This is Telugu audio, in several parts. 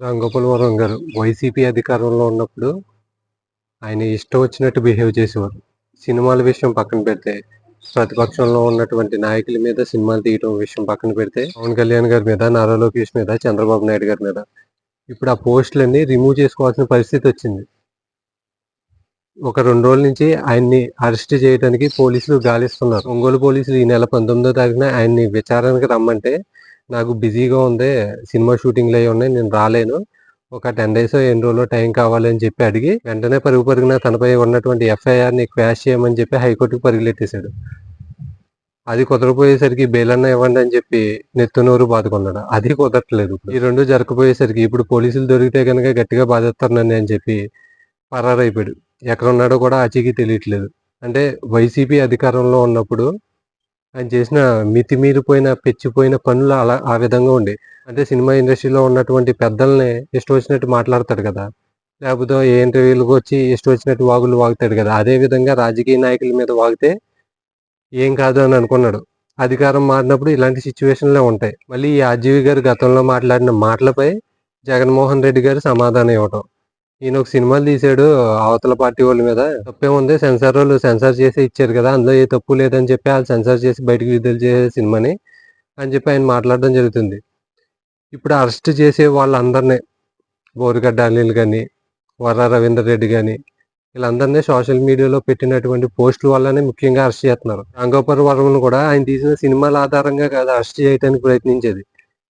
రాంగోపాలవరం గారు వైసీపీ అధికారంలో ఉన్నప్పుడు ఆయన ఇష్టం వచ్చినట్టు బిహేవ్ చేసేవారు. సినిమాల విషయం పక్కన పెడితే ప్రతిపక్షంలో ఉన్నటువంటి నాయకుల మీద సినిమాలు తీయడం విషయం పక్కన పెడితే పవన్ కళ్యాణ్ గారి మీద నారా లోకేష్ మీద చంద్రబాబు నాయుడు గారి మీద ఇప్పుడు ఆ పోస్టులన్నీ రిమూవ్ చేసుకోవాల్సిన పరిస్థితి వచ్చింది. ఒక రెండు రోజుల నుంచి ఆయన్ని అరెస్ట్ చేయడానికి పోలీసులు గాలిస్తున్నారు. ఒంగోలు పోలీసులు ఈ నెల పంతొమ్మిదో తారీఖున ఆయన్ని విచారణకు రమ్మంటే నాకు బిజీగా ఉంది సినిమా షూటింగ్లు అయి ఉన్నాయి నేను రాలేను. ఒక టెన్ డేస్ ఎన్ని రోజుల్లో టైం కావాలి అని చెప్పి అడిగి వెంటనే పరుగు పరుగున తనపై ఉన్నటువంటి ఎఫ్ఐఆర్ని క్వాష్ చేయమని చెప్పి హైకోర్టుకు పరుగులెట్టేశాడు అది కుదరపోయేసరికి బెయిలన్న ఇవ్వండి అని చెప్పి నెత్తునూరు బాదుకున్నాడు అది కుదరట్లేదు ఈ రెండు జరగపోయేసరికి ఇప్పుడు పోలీసులు దొరికితే కనుక గట్టిగా బాధేస్తారు అని చెప్పి పరారైపోయాడు. ఎక్కడ ఉన్నాడో కూడా ఆచీకి తెలియట్లేదు. అంటే వైసీపీ అధికారంలో ఉన్నప్పుడు ఆయన చేసిన మితిమీరిపోయిన పెచ్చిపోయిన పనులు అలా ఆ విధంగా ఉండే. అంటే సినిమా ఇండస్ట్రీలో ఉన్నటువంటి పెద్దల్ని ఇష్టం వచ్చినట్టు మాట్లాడతాడు కదా. లేకపోతే ఏ ఇంటర్వ్యూలకు వచ్చి ఇష్టం వచ్చినట్టు వాగులు వాగుతాడు కదా. అదే విధంగా రాజకీయ నాయకుల మీద వాగితే ఏం కాదు అని అనుకున్నాడు. అధికారం మారినప్పుడు ఇలాంటి సిచ్యువేషన్లే ఉంటాయి. మళ్ళీ ఈ ఆర్జీవి గారు గతంలో మాట్లాడిన మాటలపై జగన్మోహన్ రెడ్డి గారు సమాధానం ఇవ్వటం. ఈయన ఒక సినిమాలు తీసాడు అవతల పార్టీ వాళ్ళ మీద. తప్పేముంది సెన్సార్ వాళ్ళు సెన్సార్ చేసి ఇచ్చారు కదా అందులో ఏ తప్పు లేదని చెప్పి వాళ్ళు సెన్సార్ చేసి బయటకు విడుదల చేసే సినిమాని అని చెప్పి ఆయన మాట్లాడడం జరుగుతుంది. ఇప్పుడు అరెస్ట్ చేసే వాళ్ళందరినీ బోరుగడ్డ అనిల్ కానీ వర్ర రవీందర్ రెడ్డి కానీ వీళ్ళందరినీ సోషల్ మీడియాలో పెట్టినటువంటి పోస్టుల వల్లనే ముఖ్యంగా అరెస్ట్ చేస్తున్నారు. రంగోపర్ వర్మను కూడా ఆయన తీసిన సినిమాల ఆధారంగా కాదు అరెస్ట్ చేయడానికి ప్రయత్నించేది.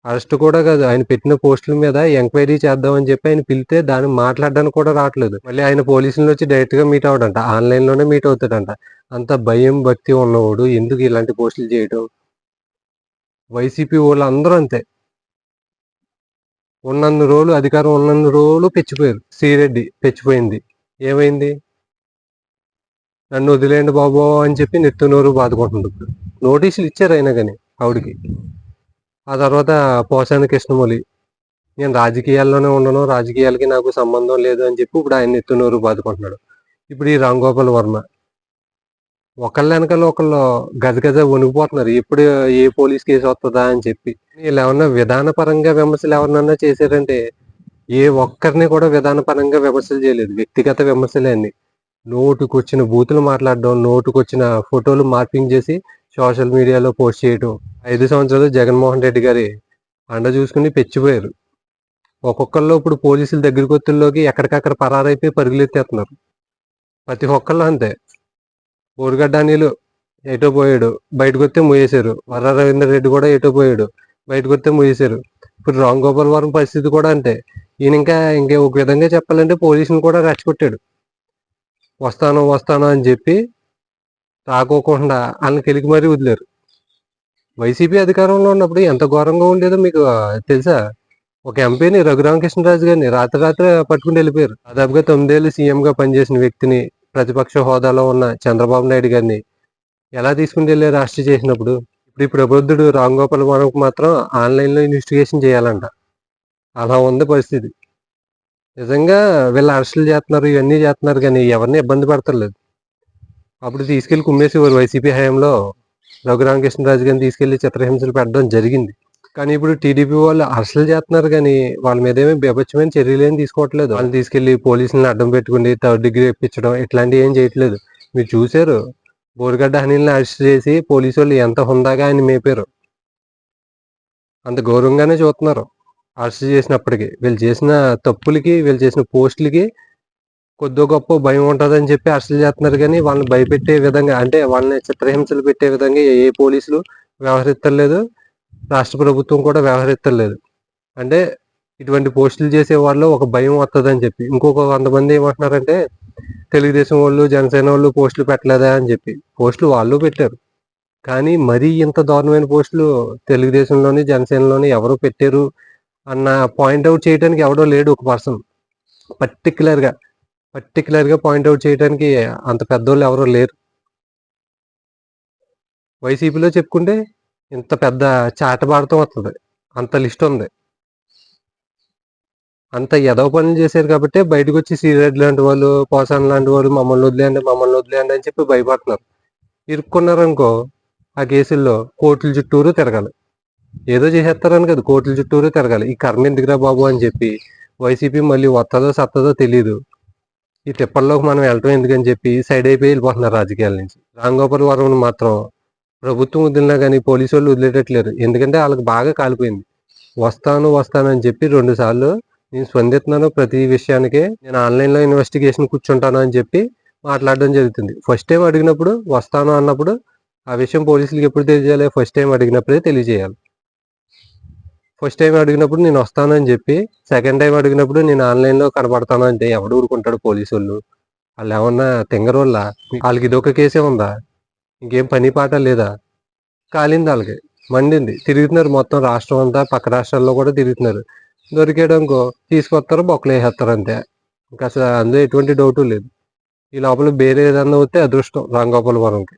అరెస్ట్ కూడా కాదు. ఆయన పెట్టిన పోస్టుల మీద ఎంక్వైరీ చేద్దామని చెప్పి ఆయన పిలితే దాన్ని మాట్లాడడానికి కూడా రావట్లేదు. మళ్ళీ ఆయన పోలీసులను వచ్చి డైరెక్ట్గా మీట్ అవడంట ఆన్లైన్లోనే మీట్ అవుతాడంట. అంత భయం భక్తి ఉన్నవాడు ఎందుకు ఇలాంటి పోస్టులు చేయడం? వైసీపీ వాళ్ళు అందరూ అంతే. ఉన్నన్ని రోజులు అధికారం ఉన్నన్ని రోజులు పెచ్చిపోయారు. సిరెడ్డి పెచ్చిపోయింది. ఏమైంది? నన్ను వదిలేండి బాబు అని చెప్పి నెత్తునోరు బాదుకుంటుంది ఇప్పుడు. నోటీసులు ఇచ్చారు అయినా కానీ ఆవిడకి. ఆ తర్వాత పోసాని కృష్ణమౌళి. నేను రాజకీయాల్లోనే ఉండను రాజకీయాలకి నాకు సంబంధం లేదు అని చెప్పి ఇప్పుడు ఆయన ఎత్తునూరు బాదుకుంటున్నాడు. ఇప్పుడు ఈ రామ్ గోపాల్ వర్మ. ఒకళ్ళ వెనకాల ఒకళ్ళు గజ గజ వణిగిపోతున్నారు ఎప్పుడు ఏ పోలీస్ కేసు వస్తుందా అని చెప్పి. వీళ్ళు ఏమన్నా విధానపరంగా విమర్శలు ఎవరినన్నా చేశారంటే ఏ ఒక్కరిని కూడా విధానపరంగా విమర్శలు చేయలేదు. వ్యక్తిగత విమర్శలే అన్ని. నోటుకొచ్చిన బూతులు మాట్లాడడం నోటుకొచ్చిన ఫోటోలు మార్పింగ్ చేసి సోషల్ మీడియాలో పోస్ట్ చేయడం ఐదు సంవత్సరాలు జగన్మోహన్ రెడ్డి గారి అండ చూసుకుని పెచ్చిపోయారు. ఒక్కొక్కళ్ళు ఇప్పుడు పోలీసుల దగ్గరికి వచ్చేలోకి ఎక్కడికక్కడ పరారైపోయి పరుగులెత్తేస్తున్నారు ప్రతి ఒక్కళ్ళు అంతే. బోరుగడ్డ అనిలు ఎటో పోయాడు బయటకు వస్తే మూయేశారు. వర్ర రవీంద్ర రెడ్డి కూడా ఎటో పోయాడు బయటకు వస్తే మూయేశారు. ఇప్పుడు రామ్ గోపాల్ వర్మ పరిస్థితి కూడా అంతే. ఈయన ఇంకా ఇంకా ఒక విధంగా చెప్పాలంటే పోలీసుని కూడా రెచ్చగొట్టాడు. వస్తాను వస్తాను అని చెప్పి తాకోకుండా వాళ్ళని కెలికి మరీ వదిలేరు. వైసీపీ అధికారంలో ఉన్నప్పుడు ఎంత ఘోరంగా ఉండేదో మీకు తెలుసా? ఒక ఎంపీని రఘురామకృష్ణరాజు గారిని రాత్రి రాత్రి పట్టుకుని వెళ్ళిపోయారు. దాదాపుగా తొమ్మిదేళ్ళు సీఎంగా పనిచేసిన వ్యక్తిని ప్రతిపక్ష హోదాలో ఉన్న చంద్రబాబు నాయుడు గారిని ఎలా తీసుకుని వెళ్ళారు అరెస్ట్ చేసినప్పుడు? ఇప్పుడు ఈ ప్రబుద్ధుడు రామ్ గోపాల్ వర్మకు మాత్రం ఆన్లైన్లో ఇన్వెస్టిగేషన్ చేయాలంట. అలా ఉంది పరిస్థితి. నిజంగా వీళ్ళు అరెస్టులు చేస్తున్నారు ఇవన్నీ చేస్తున్నారు కానీ ఎవరిని ఇబ్బంది పడతలేదు. అప్పుడు తీసుకెళ్ళి కుమ్మేసేవారు వైసీపీ హయాంలో రఘురామకృష్ణరాజు గారిని తీసుకెళ్ళి చిత్రహింసలు పెట్టడం జరిగింది. కానీ ఇప్పుడు టీడీపీ వాళ్ళు అరెస్టులు చేస్తున్నారు కానీ వాళ్ళ మీద ఏమీ బీభత్సమైన చర్యలు ఏం తీసుకోవట్లేదు. వాళ్ళని తీసుకెళ్ళి పోలీసులను అడ్డం పెట్టుకుని థర్డ్ డిగ్రీ ఇప్పించడం ఇట్లాంటివి ఏం చేయట్లేదు. మీరు చూశారు బోరుగడ్డ హనీల్ని అరెస్ట్ చేసి పోలీసు వాళ్ళు ఎంత హుందాగా ఆయన మేపారు. అంత గౌరవంగానే చూస్తున్నారు. అరెస్ట్ చేసినప్పటికీ వీళ్ళు చేసిన తప్పులకి వీళ్ళు చేసిన పోస్టులకి కొద్ది గొప్ప భయం ఉంటుందని చెప్పి అరెస్టులు చేస్తున్నారు కానీ వాళ్ళని భయపెట్టే విధంగా అంటే వాళ్ళని చిత్రహింసలు పెట్టే విధంగా ఏ పోలీసులు వ్యవహరిస్తలేదు రాష్ట్ర ప్రభుత్వం కూడా వ్యవహరిస్తలేదు. అంటే ఇటువంటి పోస్టులు చేసే వాళ్ళు ఒక భయం వస్తుందని చెప్పి ఇంకొక కొంతమంది ఏమంటున్నారంటే తెలుగుదేశం వాళ్ళు జనసేన వాళ్ళు పోస్టులు పెట్టలేదా అని చెప్పి పోస్టులు వాళ్ళు పెట్టారు. కానీ మరీ ఇంత దారుణమైన పోస్టులు తెలుగుదేశంలోని జనసేనలోని ఎవరు పెట్టారు అన్న పాయింట్ అవుట్ చేయడానికి ఎవడో లేడు ఒక పర్సన్. పర్టికులర్గా గా పర్టికులర్గా పాయింట్ అవుట్ చేయడానికి అంత పెద్దోళ్ళు ఎవరో లేరు. వైసీపీలో చెప్పుకుంటే ఇంత పెద్ద చాటబాడతం వస్తుంది అంత లిస్ట్ ఉంది. అంత ఎదవ పనులు చేశారు కాబట్టి బయటకు వచ్చి సీరెడ్ లాంటి వాళ్ళు పోసాన్ లాంటి వాళ్ళు మమ్మల్ని వదిలేయండి మమ్మల్ని వదిలేయండి అని చెప్పి భయపడుతున్నారు. ఇరుక్కున్నారనుకో ఆ కేసుల్లో కోర్టుల చుట్టూరు తిరగాలి. ఏదో చేసేస్తారని కదా కోర్టుల చుట్టూరు తిరగాలి. ఈ కర్మ ఎందుకురా బాబు అని చెప్పి వైసీపీ మళ్ళీ వస్తుందో సత్తదో తెలియదు ఈ తిప్పల్లోకి మనం వెళ్ళటం ఎందుకని చెప్పి సైడ్ అయిపోయి వెళ్ళిపోతున్నారు రాజకీయాల నుంచి. రామ్ గోపాల్ వర్మను మాత్రం ప్రభుత్వం వదిలినా కానీ పోలీసు వాళ్ళు వదిలేటట్లేరు. ఎందుకంటే వాళ్ళకి బాగా కాలిపోయింది. వస్తాను వస్తాను అని చెప్పి రెండు సార్లు నేను స్పందిస్తున్నాను ప్రతి విషయానికి. నేను ఆన్లైన్లో ఇన్వెస్టిగేషన్ కూర్చుంటాను అని చెప్పి మాట్లాడడం జరుగుతుంది. ఫస్ట్ టైం అడిగినప్పుడు వస్తాను అన్నప్పుడు ఆ విషయం పోలీసులకు ఎప్పుడు తెలియజేయాలి ఫస్ట్ టైం అడిగినప్పుడే తెలియజేయాలి. ఫస్ట్ టైం అడిగినప్పుడు నేను వస్తాను అని చెప్పి సెకండ్ టైం అడిగినప్పుడు నేను ఆన్లైన్లో కనబడతాను అంటే ఎవడు ఊరుకుంటాడు పోలీసు వాళ్ళు వాళ్ళు ఏమన్నా తింగరోళ్ళ? వాళ్ళకి ఇదొక కేసే ఉందా? ఇంకేం పని పాట లేదా? కాలింది వాళ్ళకి. మండింది. తిరుగుతున్నారు మొత్తం రాష్ట్రం అంతా పక్క రాష్ట్రాల్లో కూడా తిరుగుతున్నారు. దొరికేయడంకో తీసుకొస్తారు బొక్కలు వేసేస్తారు అంతే. ఇంకా అసలు అందులో ఎటువంటి డౌటు లేదు. ఈ లోపల వేరే ఏదన్నా వస్తే అదృష్టం రామ్ వరంకి